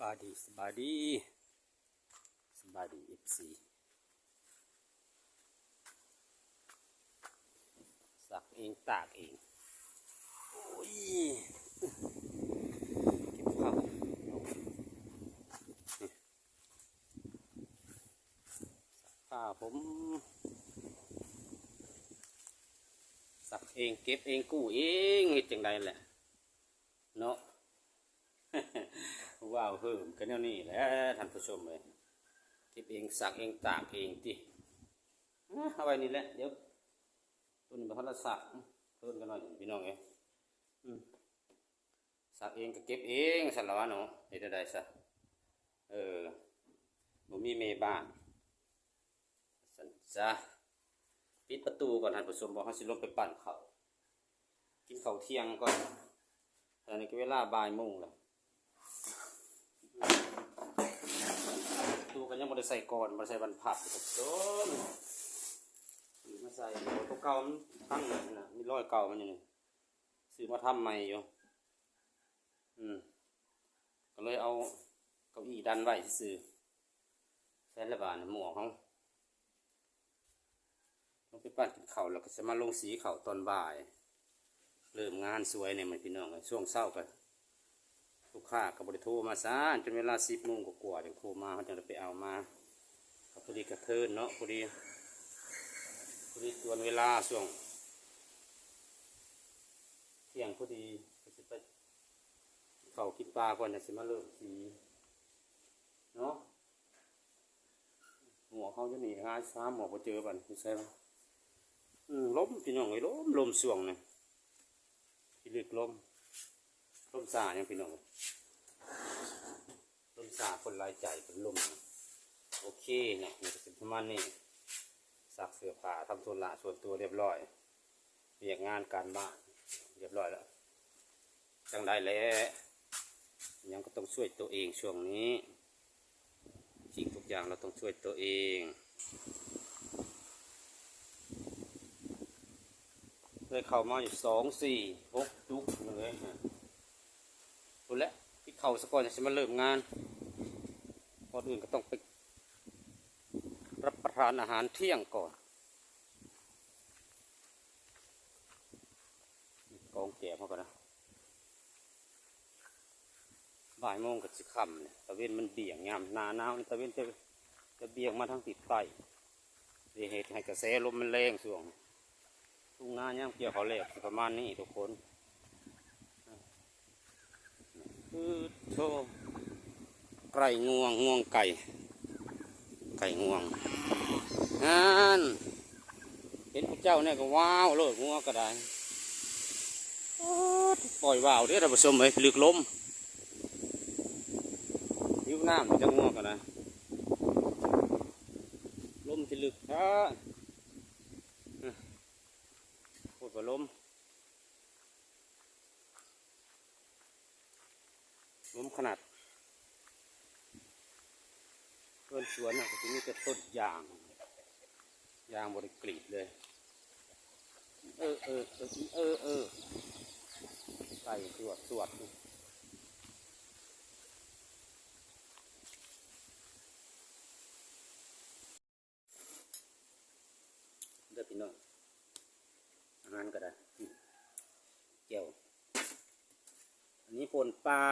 บายดีสบายดีสบายดีเอฟซีสักเองตากเองโอ้ยเก็บข้าวสักข้าผมสักเองเก็บเองกู้เองเฮ็ดจังไดแหละเนาะ ว้าวเฮิมกันแนวนี้แหละท่านผู้ชมเลยเก็บเองสักเองตากเองติอะเอาไว้นี่แหละเดี๋ยวต้นนี้มาพัดสักเพิ่นกันหน่อยพี่น้องเอ้ยอืมสักเองก็เก็บเองสันละวะเนาะเฮ็ดได้ซะเออบ่มีเมบ้านสันจ้ะปิดประตูก่อนท่านผู้ชมบอกเขาสิลงไปปั่นเขากินเขาเที่ยงก่อนตอนนี้ก็เวลาบ่ายโมงแล้ว ตูกันยังบริใส่ก่อนบริใส่บันผัดกับต้นมาใส่ตัวเก่ามันตั้งเลยนะมีรอยเก่ามันอยู่นี่ซื้อมาทำใหม่อยู่ อืม ก็เลยเอาเก้าอี้ดันไว้ซื้อแฟนระบาดหมวกเขาลงไปปั้นกินข้าแล้วก็จะมาลงสีเข้าตอนบ่าย เริ่มงานสวยเนี่ยมันพี่น้องช่วงเช้ากัน ลูกค้ากับบริโทรมาซานจนเวลาสิบโมงกว่าๆถึงโทรมาเขาจะไปเอามาก็พอดีกระเทินเนาะพอดีพอดีตวนเวลาช่วงเที่ยงพอดีก็จะไปเขากินปลาก่อนจะสิมาเริ่มสีเนาะหัวเขาจะหนีหาซ้ำหมอพอเจอบันไม่ใช่ปะอืมล้มพี่น้องไอ้ล้มลมส่วงเนี่ยพี่ลึกล้ม ต้นสาเนี่ยพี่น้องต้นสาคนรายใจเป็นลมโอเคเนี่ยมันจะเป็นประมาณนี้ซักเสื้อผ้าทำธุระส่วนตัวเรียบร้อยเรียกงานการบ้านเรียบร้อยแล้วจังได้แล้วยังก็ต้องช่วยตัวเองช่วงนี้จริงทุกอย่างเราต้องช่วยตัวเองเลยเข้ามาอยู่สองสี่หกจุกเลยฮะ ดูแลพี่เข่าสก่อนจะมาเริ่มงานก่อนอื่นก็ต้องไปรับประทานอาหารเที่ยงก่อนกองแก่เขากันนะบ่ายโมงกับสิคำเนี่ยตะเวนมันเบี่ยงยามนาหนาวตะเวนจะจะเบี่ยงมาทางติดใต้ดีเหตุให้กระแสลมมันแรงส่วงทุ่งนาย่างเกี่ยวเขาแหลกประมาณนี้ทุกคน คือโชไก่งวงงวงไก่ ไก่งวงงานเห็นพระเจ้าเนี่ยก็ว้าวเลยงัวก็ได้ปล่อยว่าวเด้อท่านผู้ชมเอ้ลึกล้มยิวน้ำมันจะงัวก็ได้ล้มที่ลึกฮะพูดว่าลม รวม ขนาดต้นสวนน่ะก็จะมีแต่ต้นยาง ยางบริกรีดเลย เออเออเออเออเออไก่ตรวจตรวจเด้อพี่น้องอาหารก็ได้เจียว อันนี้ปนปลา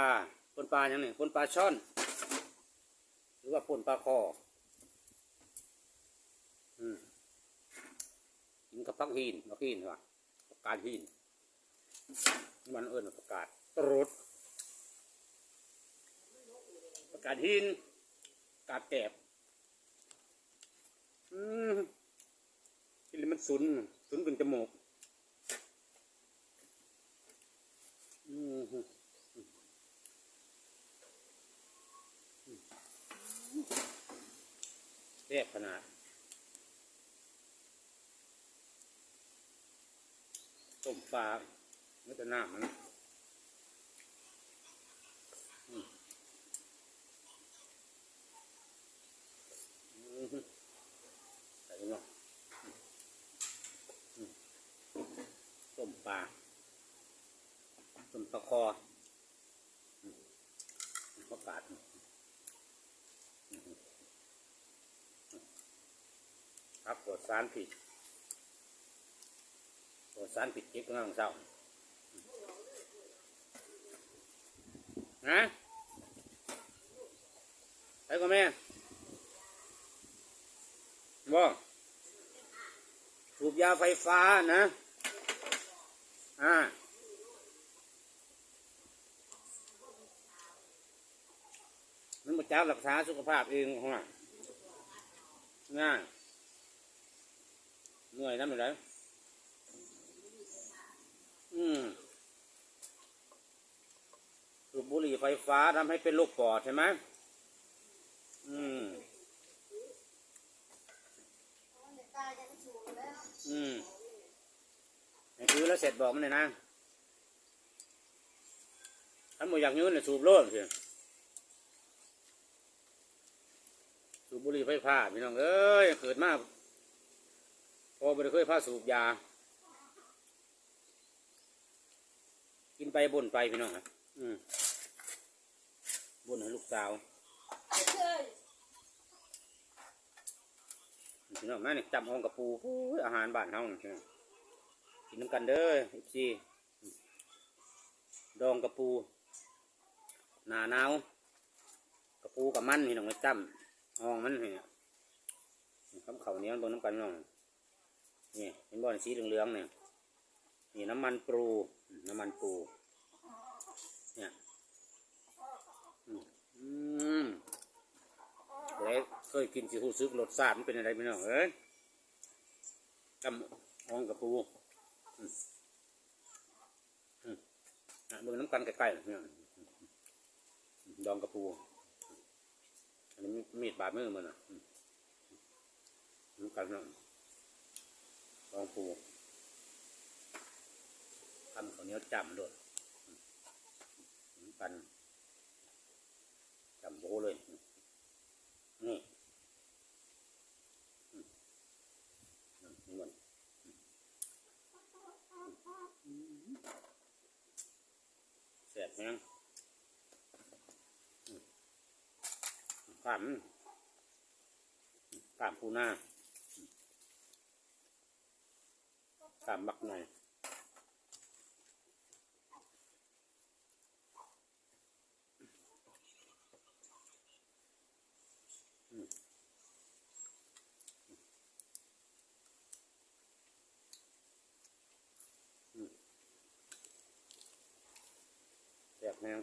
ป่นปลาอย่างนึ่งป่นปลาช่อน หรือว่าป่นปลาคออืมกินกับพักหินพักหินว่ะประกาศหินนี่มันเอิญประกาศตรุดประกาศหินกาศแกบอืมกินแล้วมันสุนสุนขึ้นจมูกอืม เรียบขนาดต้มปลาไม่จะหน้ำมันใส่เนาะอืมต้มปลาต้นตะคอมประกาศ ขัดสารผิดปลอดสารผิดเก็บกำลังเศร้านะไปกับแม่บ่สูบยาไฟฟ้านะ อ่ามันมาจ้ารักษาสุขภาพเองของมันง่าย เหนื่อยน้ำอยู่ไหนอืมสูบบุหรี่ไฟฟ้าทำให้เป็นโรคปอดใช่ไหมอืม อืมไอ้คือแล้วเสร็จบอกมันเลยนะถ้าหมดอยากยืนเนี่ยสูบโลดสิสูบบุหรี่ไฟฟ้าพี่น้องเอ้ยเกิดมาพ อไม่ได้เคยพาสูบยา กินไปบ่นไปพี่น้องอะอืมบ่นให้ลูกสาวพี่น้องแม่นี่จำห้องกับปูอ้ยอาหารบ้านเฮานี่พี่น้องกินน้ำกันเด้ออีกซีดองกับปูหนาหนาวกับปูกับมันพี่น้องไม่จำห้องมันเนี่คำเขาวเหนี้มันเบนน้ำกันพี่น้อง นี่เห็นบ่อนสีเหลืองๆเนี่ยนี่น้ำมันปูน้ำมันปูเนี่ยอืมแล้วเคยกินสิหูซึกรสชาติมันเป็นอะไรพี่น้เอ้ยจำองกับปูอืมอืมอะเบิ่งน้ำกันใกล้ๆพี่น้องดองกับปู อันนี้มีดบาดมือมันอะน้ำกันพี่น้อง ดองปูทำข้าวเหนียวจำด้วยน้ำกันจำโบเลยนี่นี่มันแสบแห้งอืมกล้ามมันกล้ามปูหน้า กล้ามบักหน่อยแสบแห้ง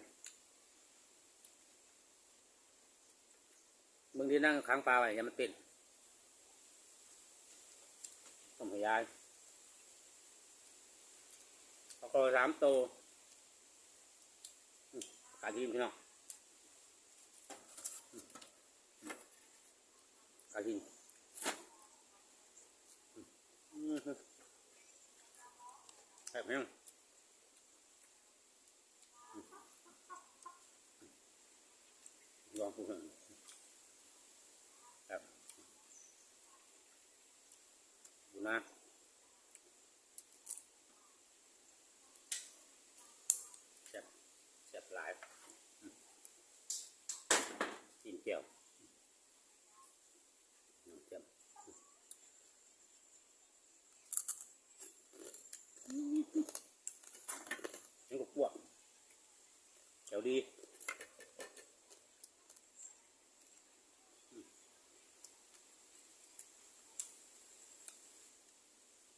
บางทีนั่งค้างปลาไว้อยังมันเป็นต้องพยาย ปลากระสามโตวอืมขาทีมพี่น้องอืมขาทีมอืมแสบแห้งลองพูดกันครับดูนะเจ็บเจ็บหลายอืม กินเกี่ยวอืมเจ็บยังก็ปวดเดี๋ยวดี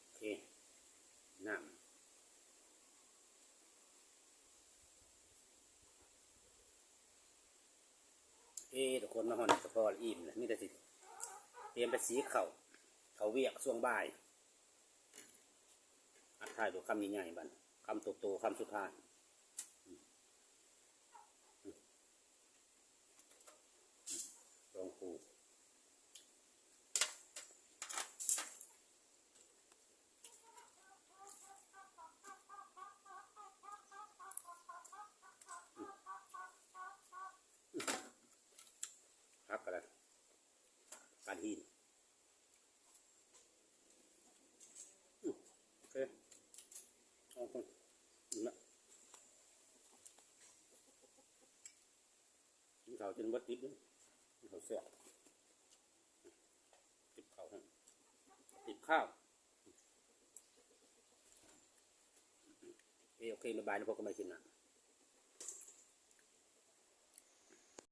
โอเคน้ำ เอ้ทุกคนมาหอนกระพอละอิ่มเลยมีแต่สิเตรียมไปสีเข่าเขาเวียกช่วงบ่ายอัดท้ายดูคำใหญ่ๆบันคำโตๆคำสุดท้ายอืมอืมลองปูพักกันเลยการหินอืมโอเคเอาคนนี่ละ เขาจนวัดติดเลยกินข้าเสียบติดข้าติดข้าวโอเคมาบายนะพวกก็ไม่กินนะ